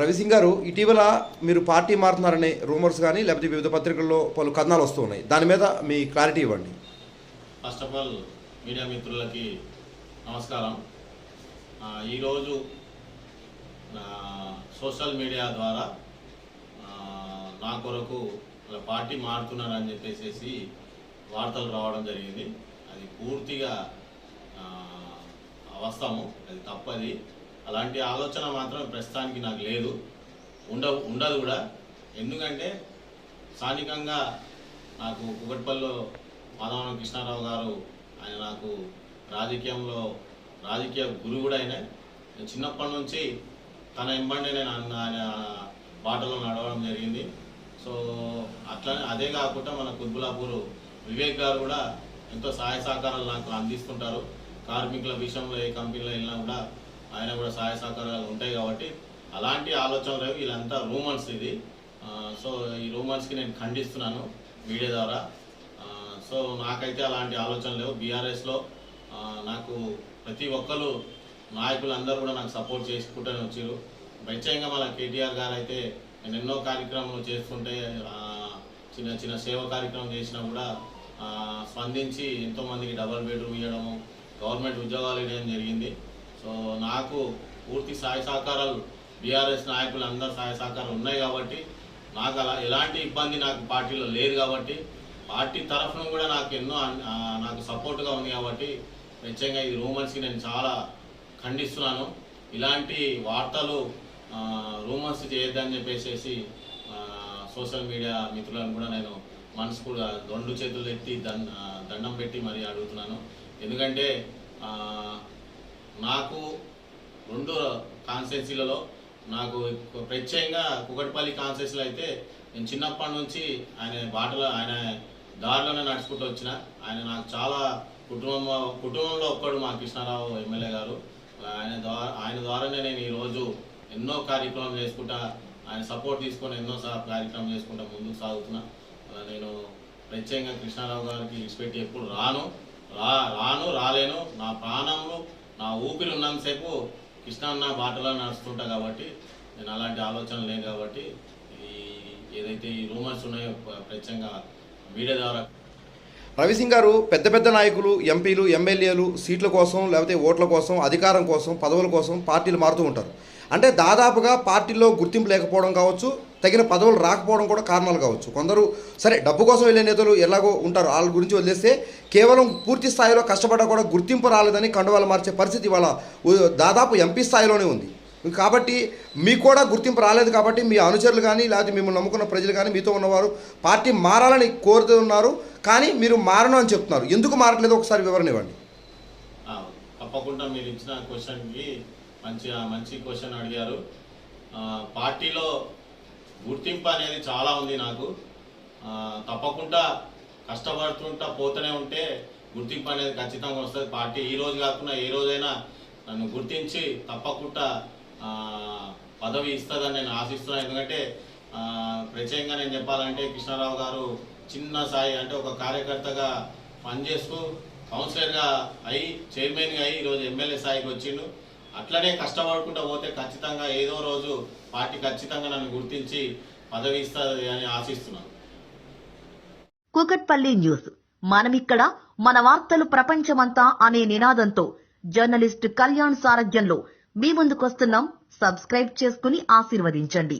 రవిసింగ్ గారు ఇటీవల మీరు పార్టీ మారుతున్నారనే రూమర్స్ కానీ లేకపోతే వివిధ పత్రికల్లో పలు కథనాలు వస్తూ ఉన్నాయి. దాని మీద మీ క్లారిటీ ఇవ్వండి. ఫస్ట్ ఆఫ్ ఆల్ మీడియా మిత్రులకి నమస్కారం. ఈరోజు సోషల్ మీడియా ద్వారా నా కొరకు పార్టీ మారుతున్నారని చెప్పేసి వార్తలు రావడం జరిగింది. అది పూర్తిగా వస్తాము అది తప్పది. అలాంటి ఆలోచన మాత్రం ప్రస్తుతానికి నాకు లేదు. ఉండ ఉండదు కూడా. ఎందుకంటే స్థానికంగా నాకు కుకట్పల్లిలో మాధవరం కృష్ణారావు గారు ఆయన నాకు రాజకీయంలో రాజకీయ గురువు కూడా ఆయన. నేను చిన్నప్పటి నుంచి తన ఎంబండి నేను ఆయన బాటలో నడవడం జరిగింది. సో అట్లనే అదే కాకుండా మన కుత్బులాపూర్ వివేక్ గారు కూడా ఎంతో సహాయ సహకారాలు నాకు అందిస్తుంటారు. కార్మికుల విషయంలో ఏ కంపెనీలో వెళ్ళినా కూడా ఆయన కూడా సహాయ సహకారాలు ఉంటాయి కాబట్టి అలాంటి ఆలోచన లేవు. వీళ్ళంతా రూమర్స్ ఇది. సో ఈ రూమర్స్కి నేను ఖండిస్తున్నాను మీడియా ద్వారా. సో నాకైతే అలాంటి ఆలోచన లేవు. బీఆర్ఎస్లో నాకు ప్రతి ఒక్కరు నాయకులు అందరూ కూడా నాకు సపోర్ట్ చేసుకుంటూనే వచ్చారు. ప్రత్యేకంగా మన కేటీఆర్ గారు అయితే నేను ఎన్నో కార్యక్రమాలు చేస్తుంటే చిన్న చిన్న సేవ కార్యక్రమం చేసినా కూడా స్పందించి ఎంతోమందికి డబల్ బెడ్రూమ్ ఇవ్వడము గవర్నమెంట్ ఉద్యోగాలు ఇవ్వడం జరిగింది. సో నాకు పూర్తి సహాయ సహకారాలు బీఆర్ఎస్ నాయకులు అందరు సహాయ సహకారాలు ఉన్నాయి కాబట్టి నాకు అలా ఎలాంటి ఇబ్బంది నాకు పార్టీలో లేదు కాబట్టి పార్టీ తరఫున కూడా నాకు ఎన్నో నాకు సపోర్ట్గా ఉంది కాబట్టి నిజంగా ఈ రూమర్స్కి నేను చాలా ఖండిస్తున్నాను. ఇలాంటి వార్తలు రూమర్స్ చేయొద్దని చెప్పేసి సోషల్ మీడియా మిత్రులను కూడా నేను మనస్ఫూర్తిగా రెండు చేతులు ఎత్తి దండం పెట్టి మరీ అడుగుతున్నాను. ఎందుకంటే నాకు రెండు కాన్స్టెన్సీలలో నాకు ప్రత్యేకంగా కుకట్పల్లి కాన్స్టిట్యున్సీలో అయితే నేను చిన్నప్పటి నుంచి ఆయన బాటలో ఆయన దారిలోనే నడుచుకుంటూ వచ్చిన. ఆయన నాకు చాలా కుటుంబం కుటుంబంలో ఒక్కడు మా కృష్ణారావు ఎమ్మెల్యే గారు. ఆయన ద్వారా ఆయన ద్వారానే నేను ఈరోజు ఎన్నో కార్యక్రమాలు చేసుకుంటా ఆయన సపోర్ట్ తీసుకొని ఎన్నో కార్యక్రమం చేసుకుంటా ముందుకు సాగుతున్నా. నేను ప్రత్యేకంగా కృష్ణారావు గారికి ఇచ్చిపెట్టి ఎప్పుడు రాను రా రాను రాలేను. నా ప్రాణంలో నా ఊపిరి ఉన్నంతసేపు కృష్ణాన్న బాటలో నడుస్తుంటా కాబట్టి నేను అలాంటి ఆలోచన లేదు కాబట్టి ఈ ఏదైతే ఈ రూమర్స్ ఉన్నాయో ప్రత్యేకంగా మీడియా ద్వారా రవిసింగ్ గారు పెద్ద పెద్ద నాయకులు ఎంపీలు ఎమ్మెల్యేలు సీట్ల కోసం లేకపోతే ఓట్ల కోసం అధికారం కోసం పదవుల కోసం పార్టీలు మారుతూ ఉంటారు. అంటే దాదాపుగా పార్టీలో గుర్తింపు లేకపోవడం కావచ్చు తగిన పదవులు రాకపోవడం కూడా కారణాలు కావచ్చు. కొందరు సరే డబ్బు కోసం వెళ్ళే నేతలు ఎలాగో ఉంటారు వాళ్ళ గురించి వదిలేస్తే కేవలం పూర్తి స్థాయిలో కష్టపడ్డా కూడా గుర్తింపు రాలేదని కండువాలు మార్చే పరిస్థితి ఇవాళ దాదాపు ఎంపీ స్థాయిలోనే ఉంది. కాబట్టి మీకు కూడా గుర్తింపు రాలేదు కాబట్టి మీ అనుచరులు కానీ లేకపోతే మిమ్మల్ని నమ్ముకున్న ప్రజలు కానీ మీతో ఉన్నవారు పార్టీ మారాలని కోరుతున్నారు కానీ మీరు మారను అని చెప్తున్నారు. ఎందుకు మారట్లేదు? ఒకసారి వివరణ ఇవ్వండి. తప్పకుండా మీరు ఇచ్చిన క్వశ్చన్కి మంచి మంచి క్వశ్చన్ అడిగారు. పార్టీలో గుర్తింపు అనేది చాలా ఉంది నాకు. తప్పకుండా కష్టపడుతుంటా పోతూనే ఉంటే గుర్తింపు అనేది ఖచ్చితంగా వస్తుంది. పార్టీ ఈ రోజు కాకుండా ఏ రోజైనా నన్ను గుర్తించి తప్పకుండా పదవి ఇస్తుందని నేను ఆశిస్తున్నాను ఎందుకంటే ప్రత్యేకంగా నేను చెప్పాలంటే కృష్ణారావు గారు చిన్న స్థాయి అంటే ఒక కార్యకర్తగా పనిచేస్తూ కౌన్సిలర్గా అయి చైర్మన్గా అయి ఈరోజు ఎమ్మెల్యే స్థాయికి వచ్చిండు. అట్లనే కష్టపడుకుంటూ పోతే ఖచ్చితంగా ఏదో రోజు పార్టీ ఖచ్చితంగా నన్ను గుర్తించి పదవి ఇస్తుంది అని ఆశిస్తున్నాను. కూకట్పల్లి న్యూస్. మనమిక్కడ మన వార్తలు ప్రపంచమంతా అనే నినాదంతో జర్నలిస్ట్ కళ్యాణ్ సారథ్యంలో మీ ముందుకొస్తున్నాం. సబ్స్క్రైబ్ చేసుకుని ఆశీర్వదించండి.